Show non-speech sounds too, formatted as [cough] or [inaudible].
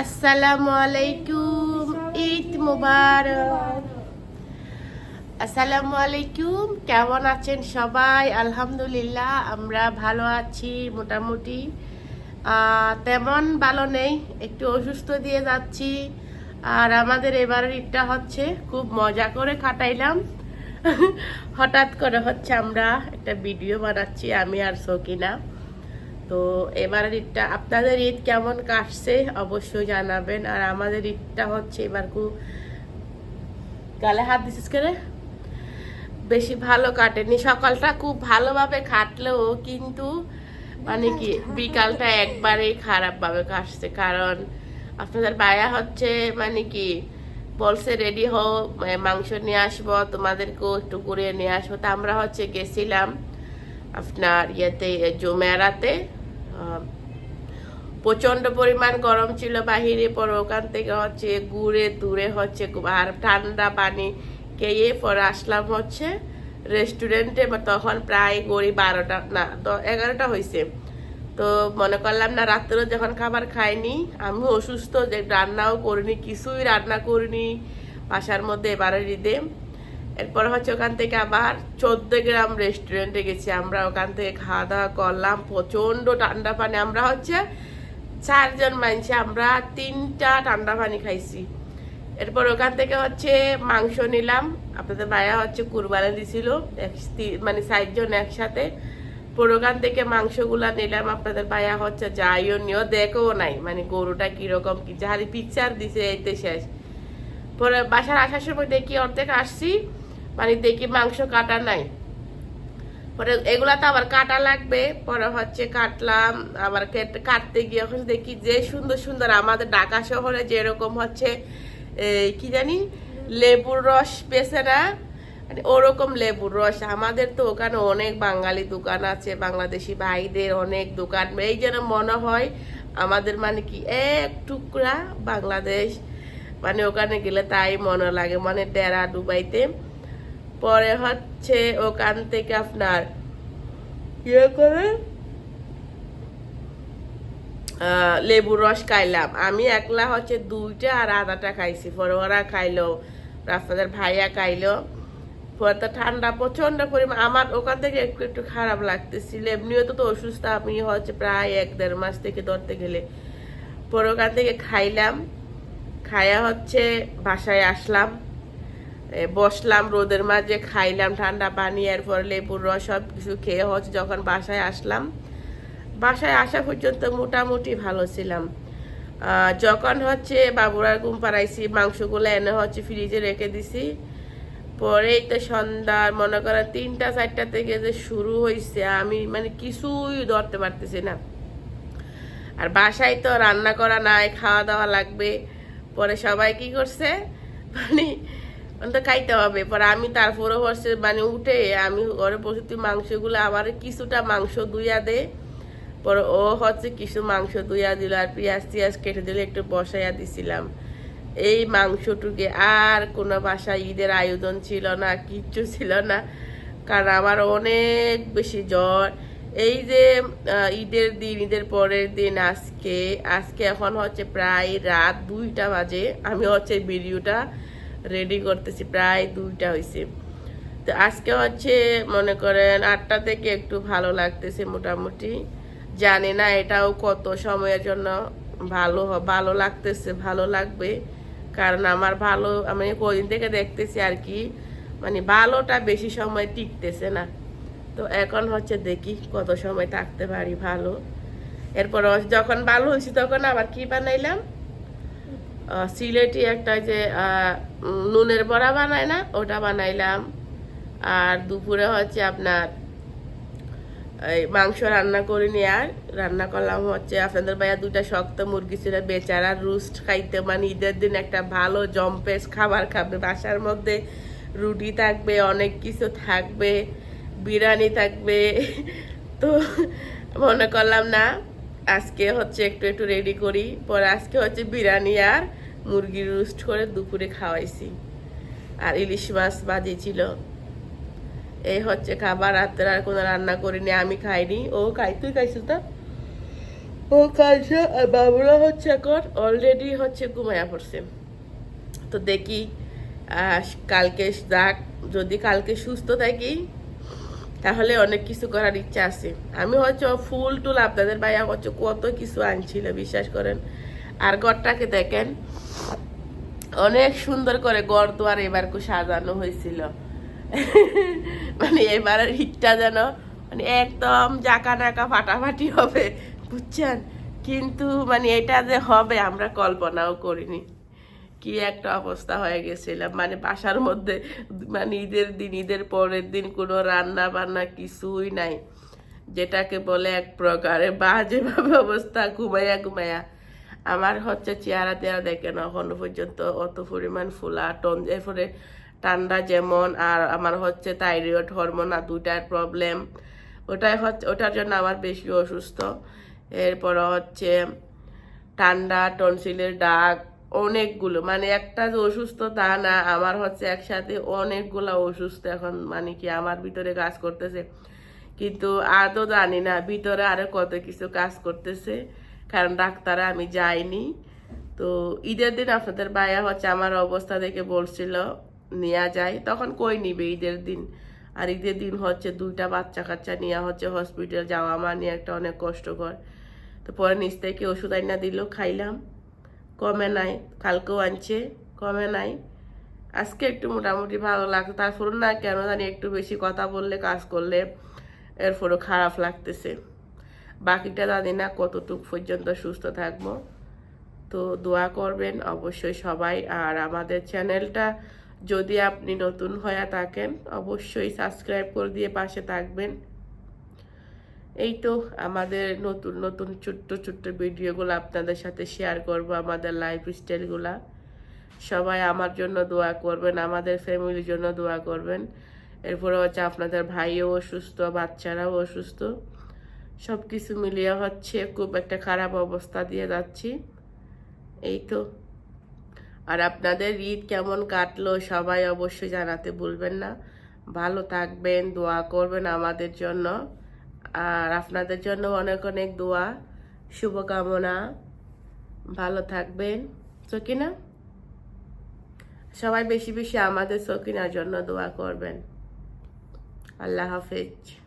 আসসালামু ঈদ মুবারক। আসসালামু আলাইকুম, কেমন আছেন সবাই? আলহামদুলিল্লাহ, আমরা ভালো আছি মোটামুটি। তেমন ভালো নেই, একটু অসুস্থ দিয়ে যাচ্ছি। আর আমাদের এবারের ঈদটা হচ্ছে, খুব মজা করে কাটাইলাম। [laughs] হঠাৎ করে হচ্ছে আমরা একটা ভিডিও বানাচ্ছি, আমি আর সকিনা। তো এবারের ঈদটা আপনাদের ঈদ কেমন কাটছে অবশ্যই জানাবেন। আর আমাদের ঈদটা হচ্ছে এবার খুব গালে হাত দিছিস করে বেশি ভালো কাটেনি। সকালটা খুব ভালোভাবে কাটলেও কিন্তু মানে কি বিকালটা একবারেই খারাপভাবে কাটছে। কারণ আপনাদের বায়া হচ্ছে মানে কি বলছে রেডি হও মাংস নিয়ে আসব তোমাদেরকেও একটু ঘুরিয়ে নিয়ে আসব। তা আমরা হচ্ছে গেছিলাম আপনার ইয়েতে জুমেরাতে। আহ, প্রচণ্ড পরিমাণ গরম ছিল বাহিরে পরে ওখান থেকে হচ্ছে ঘুরে দূরে হচ্ছে আর ঠান্ডা পানি খেয়ে পরে আসলাম হচ্ছে রেস্টুরেন্টে তখন প্রায় গড়ি বারোটা না এগারোটা হয়েছে তো মনে করলাম না রাত্রেও যখন খাবার খাইনি আমি অসুস্থ যে রান্নাও করিনি কিছুই রান্না করিনি বাসার মধ্যে এবারে ঈদে। এরপর হচ্ছে ওখান থেকে আবার চোদ্দ গ্রাম রেস্টুরেন্টে গেছি। আমরা ওখান থেকে খাওয়া দাওয়া করলাম প্রচণ্ড ঠান্ডা পানি। আমরা হচ্ছে চারজন মানছি আমরা তিনটা ঠান্ডা পানি খাইছি। এরপর ওখান থেকে হচ্ছে মাংস নিলাম। আপনাদের ভাইয়া হচ্ছে কুরবানি দিছিল মানে চারজন একসাথে। পর ওখান থেকে মাংসগুলা নিলাম। আপনাদের ভাইয়া হচ্ছে যাইও নিও, দেখেও নাই মানে গরুটা কীরকম কি যাহারি পিকচার দিছে, এইতে শেষ। পরে বাসার আসার সময় দেখি অর্ধেক আসছি। মানে দেখি মাংস কাটা নাই। পরে এগুলা তো আবার কাটা লাগবে, পরে হচ্ছে কাটলাম, আবার কেটে- কাটতে গিয়ে হচ্ছে দেখি যে সুন্দর সুন্দর আমাদের ঢাকা শহরে যেরকম হচ্ছে কি জানি, লেবুর রস পেছে না মানে ওরকম লেবুর রস। আমাদের তো ওখানে অনেক বাঙালি দোকান আছে, বাংলাদেশি ভাইদের অনেক দোকান। এই যেন মনে হয় আমাদের মানে কি, এক টুকরা বাংলাদেশ মানে ওখানে গেলে তাই মনে লাগে মানে ডেরা ডুবাইতে পরে হচ্ছে ওখান থেকে আপনার ইয়ে করে? লেবুর রস খাইলাম। আমি একলা হচ্ছে দুইটা আর আধাটা খাইছি। পরে ওরা খাইলো, রাস্তাদের ভাইয়া খাইলো। পরে তো ঠান্ডা প্রচণ্ড পরিমাণ। আমার ওখান থেকে একটু একটু খারাপ লাগতেছিল। এমনিও তো তো অসুস্থ। আমি হচ্ছে প্রায় এক দেড় মাস থেকে ধরতে গেলে। পরে ওখান থেকে খাইলাম। খায়া হচ্ছে বাসায় আসলাম। বসলাম রোদের মাঝে, খাইলাম, ঠান্ডা পানি, এরপর লেবুর রস সব কিছু খেয়ে হচ্ছে যখন বাসায় আসলাম। বাসায় আসা পর্যন্ত মোটামুটি ভালো ছিলাম। যখন হচ্ছে বাবুরার ঘুম পাড়াইছি, মাংসগুলো এনে হচ্ছে ফ্রিজে রেখে দিছি। পরেই তো সন্ধ্যা মনে করেন তিনটা, চারটা থেকে যে শুরু হয়েছে আমি মানে কিছুই ধরতে পারতেছি না। আর বাসায় তো রান্না করা নাই, খাওয়া দাওয়া লাগবে। পরে সবাই কি করছে? মানে তো খাইতে হবে। পরে আমি তারপরে হচ্ছে মানে উঠে আমি ঘরে বসে মাংসগুলো আবার কিছুটা মাংস দুইয়া দে। পরে ও হচ্ছে কিছু মাংস দুইয়া দিল আর পেঁয়াজ টিয়াজ কেটে দিলে, একটু বসাইয়া দিছিলাম। এই মাংসটুকে আর কোনো বাসায় ঈদের আয়োজন ছিল না, কিচ্ছু ছিল না। কারণ আমার অনেক বেশি জ্বর। এই যে ঈদের দিন, ঈদের পরের দিন আজকে আজকে এখন হচ্ছে প্রায় রাত দুইটা বাজে। আমি হচ্ছে ভিডিওটা রেডি করতেছি, প্রায় দুইটা হয়েছে তো আজকে হচ্ছে মনে করেন আটটা থেকে একটু ভালো লাগতেছে মোটামুটি। জানি না এটাও কত সময়ের জন্য ভালো ভালো লাগতেছে, ভালো লাগবে। কারণ আমার ভালো, আমি কদিন থেকে দেখতেছি আর কি মানে ভালোটা বেশি সময় টিকতেছে না। তো এখন হচ্ছে দেখি কত সময় থাকতে পারি ভালো। এরপর যখন ভালো হয়েছি তখন আবার কি বানাইলাম? সিলেটি একটা যে নুনের বড়া বানায় না, ওটা বানাইলাম। আর দুপুরে হচ্ছে আপনার এই মাংস রান্না করিনি আর। রান্না করলাম হচ্ছে আপনাদের ভাইয়া দুটা শক্ত মুরগি ছিল, বেচারা রুস্ট খাইতে মানে ঈদের দিন একটা ভালো জম্পেস খাবার খাবে। বাসার মধ্যে রুটি থাকবে, অনেক কিছু থাকবে, বিরিয়ানি থাকবে। তো মনে করলাম না আজকে হচ্ছে একটু একটু রেডি করি। পরে আজকে হচ্ছে বিরিয়ানি আর মুরগির রুস্ট করে দুপুরে খাওয়াইছি। আর ইলিশ মাছ ভাজি ছিল। এই হচ্ছে খাবার, রাত্রে আর কোনো রান্না করিনি, আমি খাইনি। ও খাই, তুই খাইছিস তো ও কাছে আর বাবুরা হচ্ছে এখন অলরেডি হচ্ছে ঘুমায়া পড়ছে। তো দেখি কালকে যাক, যদি কালকে সুস্থ থাকি তাহলে অনেক কিছু করার ইচ্ছা আছে। আমি হচ্ছে ফুল টুল আপনাদের ভাইয়া হচ্ছে কত কিছু আনছিল, বিশ্বাস করেন। আর ঘরটাকে দেখেন, অনেক সুন্দর করে ঘর দুয়ার এবার কু সাজানো হয়েছিল। [laughs] মানে এবারের হিটটা যেন মানে একদম জাকা নাকা ফাটাফাটি হবে, বুঝছেন? কিন্তু মানে এটা যে হবে, আমরা কল্পনাও করিনি। কি একটা অবস্থা হয়ে গেছিলাম। মানে বাসার মধ্যে মানে ঈদের দিন, ঈদের পরের দিন কোনো রান্না বান্না কিছুই নাই। যেটাকে বলে এক প্রকারে বাজেভাবে অবস্থা, ঘুমাইয়া ঘুমাইয়া। আমার হচ্ছে চেহারা টেহারা দেখে না, এখনও পর্যন্ত অত পরিমাণ ফুলা, টন, এরপরে ঠান্ডা যেমন, আর আমার হচ্ছে থাইরয়েড হরমোন আর দুইটার প্রবলেম ওটাই হচ্ছে, ওটার জন্য আমার বেশি অসুস্থ। এরপর হচ্ছে ঠান্ডা, টনসিলের ডাক অনেকগুলো মানে একটা যে অসুস্থ তা না আমার হচ্ছে একসাথে অনেকগুলো অসুস্থ এখন মানে কি আমার ভিতরে কাজ করতেছে। কিন্তু আদৌ জানি না, ভিতরে আরও কত কিছু কাজ করতেছে, কারণ ডাক্তারে আমি যাইনি। তো ঈদের দিন আপনাদের ভাইয়া হচ্ছে আমার অবস্থা দেখে বলছিল নেওয়া যায়, তখন কই নিবে ঈদের দিন? আর ঈদের দিন হচ্ছে দুইটা বাচ্চা কাচ্চা নেওয়া হচ্ছে হসপিটাল যাওয়া আমার নিয়ে একটা অনেক কষ্টকর। তো পরে নিচ থেকে ওষুধ আইনা দিল, খাইলাম। কমে নাই, কালকেও আনছে, কমে নাই। আজকে একটু মোটামুটি ভালো লাগতো তারপর না, কেন জানি একটু বেশি কথা বললে, কাজ করলে এরপরও খারাপ লাগতেছে। বাকিটা জানি না কতটুকু পর্যন্ত সুস্থ থাকব। তো দোয়া করবেন অবশ্যই সবাই। আর আমাদের চ্যানেলটা যদি আপনি নতুন হয়ে থাকেন, অবশ্যই সাবস্ক্রাইব করে দিয়ে পাশে থাকবেন। এই তো আমাদের নতুন নতুন ছোট্ট ছোট্ট ভিডিওগুলো আপনাদের সাথে শেয়ার করব, আমাদের লাইফ স্টাইলগুলা সবাই আমার জন্য দোয়া করবেন, আমাদের ফ্যামিলির জন্য দোয়া করবেন। এরপরে হচ্ছে আপনাদের ভাইও অসুস্থ, বাচ্চারাও অসুস্থ। সব কিছু মিলিয়ে হচ্ছে খুব একটা খারাপ অবস্থা দিয়ে যাচ্ছি। এই তো। আর আপনাদের ঈদ কেমন কাটলো সবাই অবশ্যই জানাতে ভুলবেন না। ভালো থাকবেন, দোয়া করবেন আমাদের জন্য। আর আপনাদের জন্য অনেক অনেক দোয়া, শুভকামনা। ভালো থাকবেন। সকিনা? সবাই বেশি বেশি আমাদের সকিনার জন্য দোয়া করবেন। আল্লাহ হাফেজ।